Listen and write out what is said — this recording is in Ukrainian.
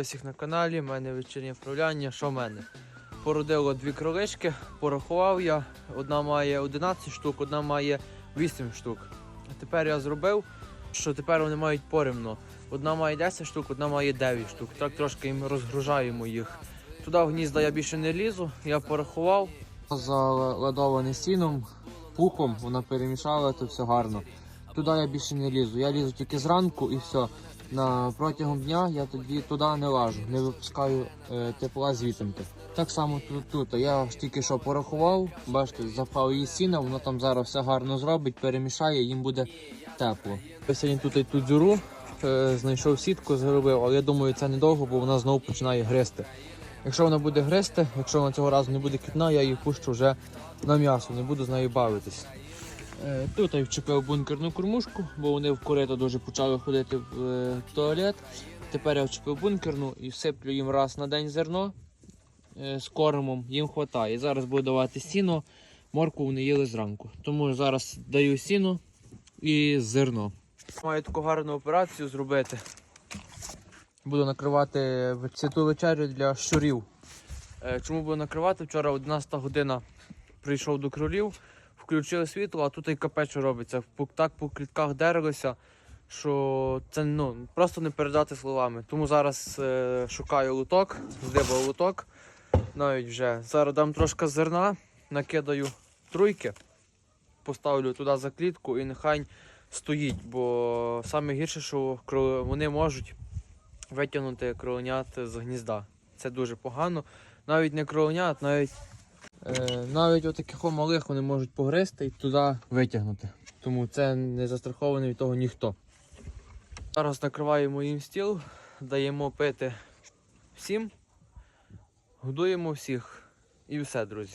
Всіх на каналі, в мене вечірнє вправляння. Що в мене? Породило дві кролички, порахував я. Одна має 11 штук, одна має 8 штук. А тепер я зробив, що тепер вони мають поримно. Одна має 10 штук, одна має 9 штук. Так трошки їм розгружаємо їх. Туди в гнізда я більше не лізу, я порахував. Заладоване сіном, пухом, вона перемішала, то все гарно. Туди я більше не лізу. Я лізу тільки зранку і все. На протягом дня я тоді туди не лажу, не випускаю е, тепла звітинки. Так само тут, тут. Я тільки що порахував, бачите, запхав її сіна, воно там зараз все гарно зробить, перемішає, їм буде тепло. Я сьогодні тут ту дзюру е, знайшов сітку, зробив, але я думаю, це недовго, бо вона знову починає гризти. Якщо вона буде гризти, якщо вона цього разу не буде кітна, я її пущу вже на м'ясо, не буду з нею бавитись. Е, Тут я вчепив бункерну кормушку, бо вони в корито дуже почали ходити в е, туалет. Тепер я вчепив бункерну і всиплю їм раз на день зерно е, з кормом, їм вистачає. Зараз буду давати сіно, морку вони їли зранку. Тому зараз даю сіно і зерно. Маю таку гарну операцію зробити. Буду накривати святу вечерю для щурів. Чому буду накривати? Вчора 11 година прийшов до кролів, включили світло, а тут і капець робиться. Так по клітках дерлося, що це ну, просто не передати словами. Тому зараз е, шукаю луток, здибав луток. Навіть вже. Зараз дам трошки зерна, накидаю труйки, поставлю туди за клітку і нехай стоїть. Бо саме гірше, що вони можуть витягнути кроленят з гнізда. Це дуже погано. Навіть не кроленят, навіть навіть отаких малих вони можуть погризти і туди витягнути. Тому це не застрахований від того ніхто. Зараз накриваємо їм стіл, даємо пити всім, годуємо всіх і все, друзі.